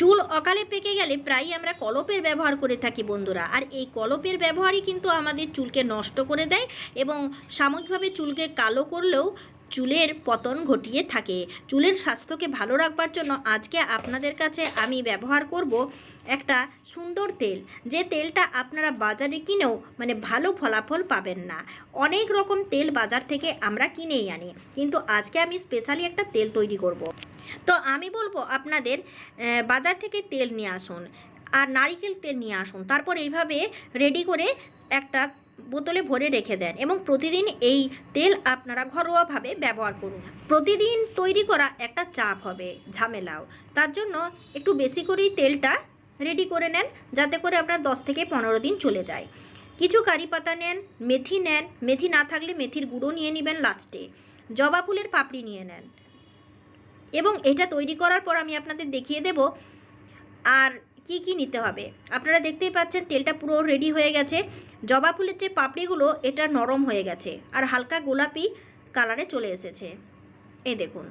চুল অকালে পেকে গেলে প্রায়ই আমরা কলপের ব্যবহার করে থাকি, বন্ধুরা। আর এই কলপের ব্যবহারই কিন্তু আমাদের চুলকে নষ্ট করে দেয় এবং সাময়িকভাবে চুলকে কালো করলেও চুলের পতন ঘটিয়ে থাকে। চুলের স্বাস্থ্যকে ভালো রাখবার জন্য আজকে আপনাদের কাছে আমি ব্যবহার করব একটা সুন্দর তেল। যে তেলটা আপনারা বাজারে কিনেও মানে ভালো ফলাফল পাবেন না। অনেক রকম তেল বাজার থেকে আমরা কিনেই আনি। কিন্তু আজকে আমি স্পেশালি একটা তেল তৈরি করব। তো আমি বলব আপনাদের বাজার থেকে তেল নিয়ে আসুন। আর নারিকেল তেল নিয়ে আসুন। তারপর এইভাবে রেডি করে একটা বোতলে ভরে রেখে দেন এবং প্রতিদিন এই তেল আপনারা ঘরোয়াভাবে ব্যবহার করুন। প্রতিদিন তৈরি করা একটা চাপ হবে, ঝামেলাও। তার জন্য একটু বেশি করেই তেলটা রেডি করে নেন, যাতে করে আপনার দশ থেকে পনেরো দিন চলে যায়। কিছু কারি পাতা নেন, মেথি নেন, মেথি না থাকলে মেথির গুঁড়ো নিয়ে নেবেন লাস্টে। জবা ফুলের পাপড়ি নিয়ে নেন। এবং এটা তৈরি করার পর আমি আপনাদের দেখিয়ে দেব। আর কি কি নিতে হবে? আপনারা দেখতেই পাচ্ছেন তেলটা পুরো রেডি হয়ে গেছে। জবা ফুলের যে পাপড়িগুলো, এটা নরম হয়ে গেছে। আর হালকা গোলাপি কালারে চলে এসেছে। এ দেখুন।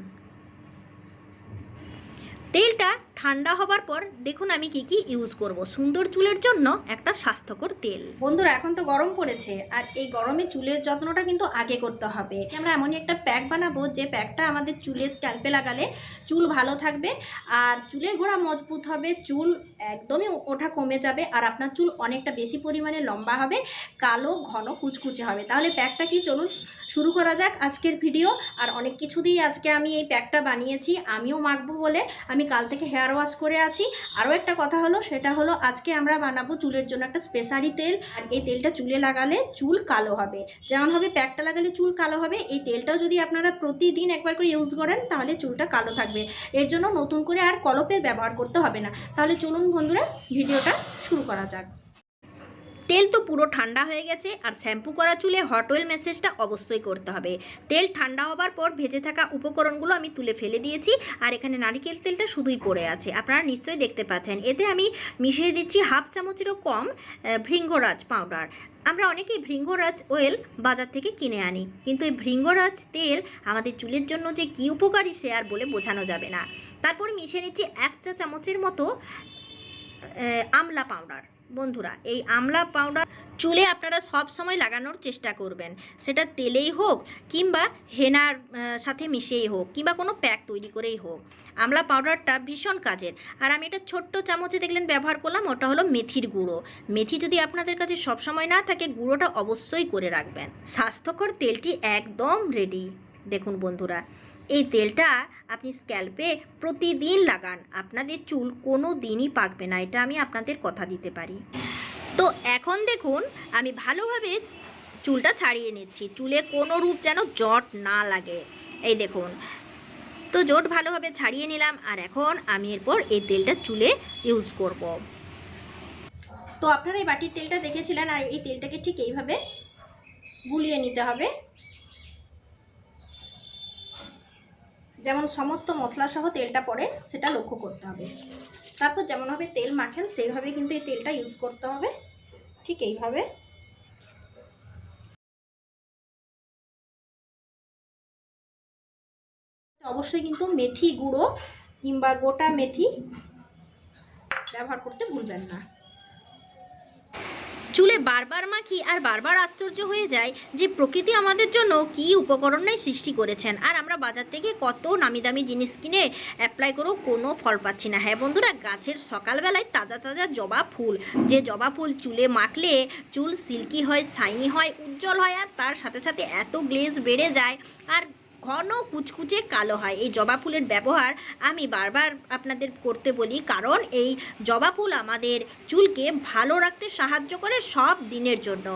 তেলটা ঠান্ডা হবার পর দেখুন আমি কি কি ইউজ করব। সুন্দর চুলের জন্য একটা স্বাস্থ্যকর তেল। বন্ধুরা, এখন তো গরম পড়েছে, আর এই গরমে চুলের যত্নটা কিন্তু আগে করতে হবে। আমরা এমনই একটা প্যাক বানাবো, যে প্যাকটা আমাদের চুলে স্ক্যাল্পে লাগালে চুল ভালো থাকবে, আর চুলের গোড়া মজবুত হবে, চুল একদমই ওঠা কমে যাবে, আর আপনার চুল অনেকটা বেশি পরিমাণে লম্বা হবে, কালো, ঘন, কুচকুচে হবে। তাহলে প্যাকটা কি? চলুন শুরু করা যাক আজকের ভিডিও আর অনেক কিছু দিয়ে আজকে আমি এই প্যাকটা বানিয়েছি, আমিও মাখবো বলে আমি কাল থেকে হেয়ার ওয়াশ করে আছি। আরও একটা কথা হলো, সেটা হলো আজকে আমরা বানাবো চুলের জন্য একটা স্পেশালি তেল। আর এই তেলটা চুলে লাগালে চুল কালো হবে। যেমন হবে, প্যাকটা লাগালে চুল কালো হবে। এই তেলটাও যদি আপনারা প্রতিদিন একবার করে ইউজ করেন, তাহলে চুলটা কালো থাকবে। এর জন্য নতুন করে আর কলপের ব্যবহার করতে হবে না। তাহলে চলুন বন্ধুরা, ভিডিওটা শুরু করা যাক। তেল তো পুরো ঠান্ডা হয়ে গেছে আর শ্যাম্পু করা চুলে হট অয়েল মেসেজটা অবশ্যই করতে হবে। তেল ঠান্ডা হবার পর ভেজে থাকা উপকরণগুলো আমি তুলে ফেলে দিয়েছি আর এখানে নারিকেল তেলটা শুধুই পড়ে আছে। আপনারা নিশ্চয়ই দেখতে পাচ্ছেন। এতে আমি মিশিয়ে দিচ্ছি হাফ চামচেরও কম ভৃঙ্গরাজ পাউডার আমরা অনেকেই ভৃঙ্গরাজ অয়েল বাজার থেকে কিনে আনি, কিন্তু এই ভৃঙ্গরাজ তেল আমাদের চুলের জন্য যে কী উপকারী সে আর বলে বোঝানো যাবে না। তারপর মিশিয়ে নিচ্ছি এক চা চামচের মতো আমলা পাউডার বন্ধুরা, এই আমলা পাউডার চুলে আপনারা সব সময় লাগানোর চেষ্টা করবেন। সেটা তেলেই হোক কিংবা হেনার সাথে মিশিয়েই হোক কিংবা কোনো প্যাক তৈরি করেই হোক। আমলা পাউডারটা ভীষণ কাজের। আর আমি এটা ছোট্ট চামচে দেখলেন ব্যবহার করলাম, ওটা হলো মেথির গুঁড়ো। মেথি যদি আপনাদের কাছে সব সময় না থাকে, গুঁড়োটা অবশ্যই করে রাখবেন। স্বাস্থ্যকর তেলটি একদম রেডি দেখুন বন্ধুরা এই তেলটা আপনি স্ক্যাল্পে প্রতিদিন লাগান। আপনাদের চুল কোনো দিনই পাকবে না। এটা আমি আপনাদের কথা দিতে পারি। তো এখন দেখুন, আমি ভালোভাবে চুলটা ছাড়িয়ে নিচ্ছি। চুলে কোনো রূপ যেন জট না লাগে। এই দেখুন, তো জট ভালোভাবে ছাড়িয়ে নিলাম। আর এখন আমি এরপর এই তেলটা চুলে ইউজ করব। তো আপনারা এই বাটির তেলটা দেখেছিলেন? আর এই তেলটাকে ঠিক এইভাবে গুলিয়ে নিতে হবে। যেমন সমস্ত মশলা সহ তেলটা পড়ে সেটা লক্ষ্য করতে হবে। তারপর যেমনভাবে তেল মাখেন সেইভাবে কিন্তু এই তেলটা ইউজ করতে হবে। ঠিক এইভাবে। অবশ্যই কিন্তু মেথি গুঁড়ো কিংবা গোটা মেথি ব্যবহার করতে ভুলবেন না। চুলে বারবার মাখি আর বারবার আশ্চর্য হয়ে যায় যে প্রকৃতি আমাদের জন্য কী উপকরণই সৃষ্টি করেছেন। আর আমরা বাজার থেকে কত নামি দামি জিনিস কিনে অ্যাপ্লাই করেও কোনো ফল পাচ্ছি না। হ্যাঁ বন্ধুরা, গাছের সকালবেলায় তাজা তাজা জবা ফুল। যে জবা ফুল চুলে মাখলে চুল সিল্কি হয় শাইনি হয়, উজ্জ্বল হয় আর তার সাথে সাথে এত গ্লেজ বেড়ে যায়। আর ঘন কুচকুচে কালো হয়। এই জবা ফুলের ব্যবহার আমি বারবার আপনাদের করতে বলি, কারণ এই জবা ফুল আমাদের চুলকে ভালো রাখতে সাহায্য করে সব দিনের জন্য।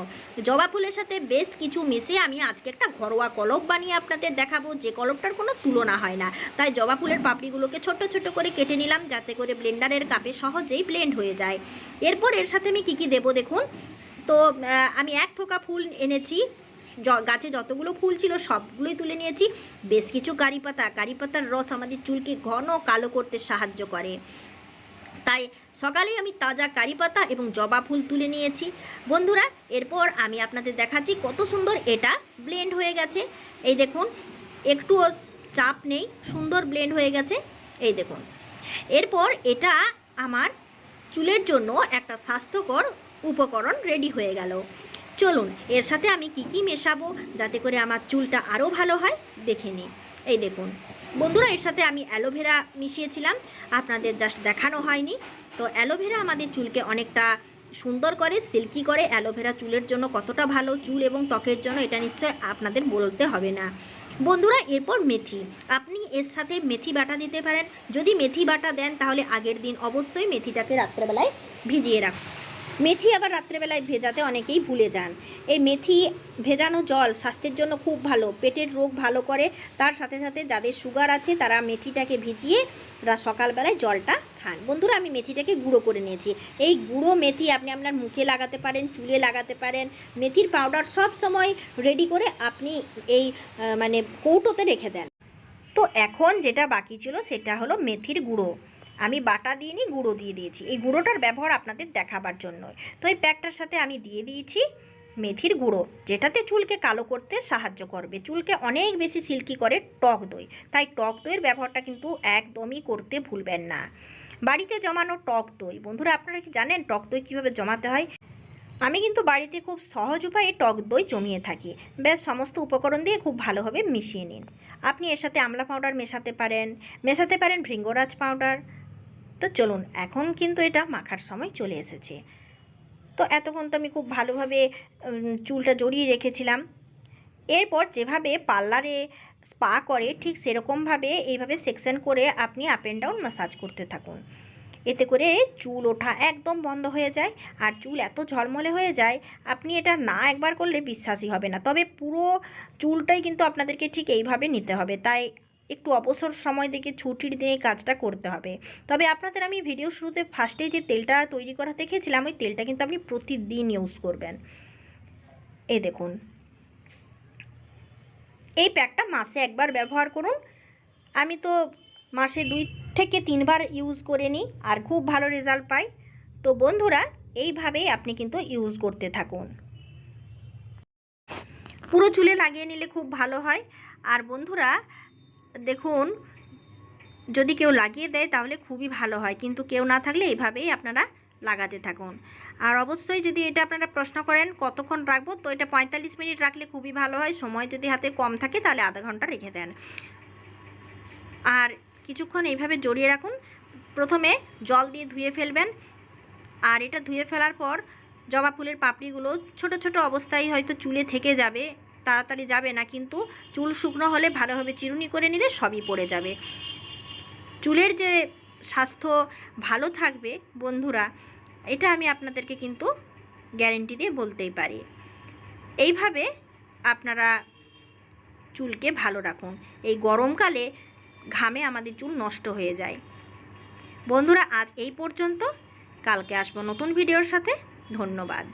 জবা ফুলের সাথে বেশ কিছু মিশিয়ে আমি আজকে একটা ঘরোয়া কলপ বানিয়ে আপনাদের দেখাবো, যে কলপটার কোনো তুলনা হয় না। তাই জবা ফুলের পাপড়িগুলোকে ছোট ছোট করে কেটে নিলাম, যাতে করে ব্লেন্ডারের কাপে সহজেই ব্লেন্ড হয়ে যায়। এরপর এর সাথে আমি কী কী দেবো দেখুন? তো আমি এক থোকা ফুল এনেছি। গাছে যতগুলো ফুল ছিল সবগুলোই তুলে নিয়েছি। বেশ কিছু কারি পাতা কারি পাতার রস আমাদের চুলকে ঘন কালো করতে সাহায্য করে। তাই সকালেই আমি তাজা কারি পাতা এবং জবা ফুল তুলে নিয়েছি। বন্ধুরা, এরপর আমি আপনাদের দেখাচ্ছি কত সুন্দর এটা ব্লেন্ড হয়ে গেছে। এই দেখুন, একটুও চাপ নেই, সুন্দর ব্লেন্ড হয়ে গেছে। এই দেখুন, এরপর এটা আমার চুলের জন্য একটা স্বাস্থ্যকর উপকরণ রেডি হয়ে গেল। চলুন, এর সাথে আমি কি কি মেশাবো যাতে করে আমার চুলটা আরও ভালো হয় দেখে নিই। এই দেখুন, বন্ধুরা, এর সাথে আমি অ্যালোভেরা মিশিয়েছিলাম, আপনাদের জাস্ট দেখানো হয়নি। তো অ্যালোভেরা আমাদের চুলকে অনেকটা সুন্দর করে, সিল্কি করে, অ্যালোভেরা চুলের জন্য কতটা ভালো চুল এবং ত্বকের জন্য এটা নিশ্চয় আপনাদের বলতে হবে না। বন্ধুরা, এরপর মেথি। আপনি এর সাথে মেথি বাটা দিতে পারেন। যদি মেথি বাটা দেন, তাহলে আগের দিন অবশ্যই মেথিটাকে রাত্রেবেলায় ভিজিয়ে রাখুন। মেথি আবার রাত্রেবেলায় ভেজাতে অনেকেই ভুলে যান। এই মেথি ভেজানো জল স্বাস্থ্যের জন্য খুব ভালো। পেটের রোগ ভালো করে। তার সাথে সাথে যাদের সুগার আছে, তারা মেথিটাকে ভিজিয়ে সকালবেলায় জলটা খান। বন্ধুরা, আমি মেথিটাকে গুঁড়ো করে নিয়েছি। এই গুঁড়ো মেথি আপনি আপনার মুখে লাগাতে পারেন, চুলে লাগাতে পারেন। মেথির পাউডার সব সময় রেডি করে আপনি এই মানে কৌটোতে রেখে দেন। তো এখন যেটা বাকি ছিল, সেটা হলো মেথির গুঁড়ো। আমি বাটা দিইনি গুঁড়ো দিয়ে দিয়েছি। এই গুঁড়োটার ব্যবহার আপনাদের দেখাবার জন্য তো এই প্যাকটার সাথে আমি দিয়ে দিয়েছি মেথির গুঁড়ো, যেটাতে চুলকে কালো করতে সাহায্য করবে। চুলকে অনেক বেশি সিল্কি করে টক দই। তাই টক দইয়ের ব্যবহারটা কিন্তু একদমই করতে ভুলবেন না। বাড়িতে জমানো টক দই, বন্ধুরা আপনারা কি জানেন টক দই কীভাবে জমাতে হয়? আমি কিন্তু বাড়িতে খুব সহজ উপায়ে টক দই জমিয়ে থাকি। বেশ সমস্ত উপকরণ দিয়ে খুব ভালোভাবে মিশিয়ে নিন। আপনি এর সাথে আমলা পাউডার মেশাতে পারেন। মেশাতে পারেন ভৃঙ্গরাজ পাউডার। তো চলুন, এখন কিন্তু এটা মাখার সময় চলে এসেছে। তো এতক্ষণ তো আমি খুব ভালোভাবে চুলটা জড়িয়ে রেখেছিলাম। এরপর যেভাবে পার্লারে স্পা করে, ঠিক সেরকমভাবে এইভাবে সেকশন করে আপনি আপ অ্যান্ড ডাউন ম্যাসাজ করতে থাকুন। এতে করে চুল ওঠা একদম বন্ধ হয়ে যায় আর চুল এত ঝলমলে হয়ে যায়, আপনি এটা না একবার করলে বিশ্বাসই হবে না। তবে পুরো চুলটাই কিন্তু আপনাদেরকে ঠিক এইভাবে নিতে হবে। তাই একটু অবসর সময় দেখে ছুটির দিনে কাজটা করতে হবে। তবে আপনাদের আমি ভিডিও শুরুতে ফার্স্টে যে তেলটা তৈরি করা দেখেছিলাম, ওই তেলটা কিন্তু আপনি প্রতিদিন ইউজ করবেন। এই দেখুন। এই প্যাকটা মাসে একবার ব্যবহার করুন। আমি তো মাসে দুই থেকে তিনবার ইউজ করে নিই আর খুব ভালো রেজাল্ট পাই। তো বন্ধুরা, এইভাবেই আপনি কিন্তু ইউজ করতে থাকুন। পুরো চুলে লাগিয়ে নিলে খুব ভালো হয়। আর বন্ধুরা দেখুন, যদি কেউ লাগিয়ে দেয় তাহলে খুবই ভালো হয়, কিন্তু কেউ না থাকলে এইভাবেই আপনারা লাগাতে থাকুন। আর অবশ্যই যদি এটা আপনারা প্রশ্ন করেন, কতক্ষণ রাখব? তো এটা পঁয়তাল্লিশ মিনিট রাখলে খুবই ভালো হয়, সময় যদি হাতে কম থাকে তাহলে আধা ঘণ্টা রেখে দেন। আর কিছুক্ষণ এইভাবে জড়িয়ে রাখুন। প্রথমে জল দিয়ে ধুয়ে ফেলবেন। আর এটা ধুয়ে ফেলার পর জবা ফুলের পাপড়িগুলো ছোট ছোট অবস্থায় হয়তো চুলে থেকে যাবে তাড়াতাড়ি যাবে না, কিন্তু চুল শুকনো হলে ভালোভাবে চিরুনি করে নিলে সবই পড়ে যাবে। চুলের যে স্বাস্থ্য ভালো থাকবে, বন্ধুরা, এটা আমি আপনাদেরকে কিন্তু গ্যারেন্টি দিয়ে বলতেই পারি। এইভাবে আপনারা চুলকে ভালো রাখুন। এই গরমকালে ঘামে আমাদের চুল নষ্ট হয়ে যায়। বন্ধুরা, আজ এই পর্যন্ত। কালকে আসব নতুন ভিডিওর সাথে। ধন্যবাদ।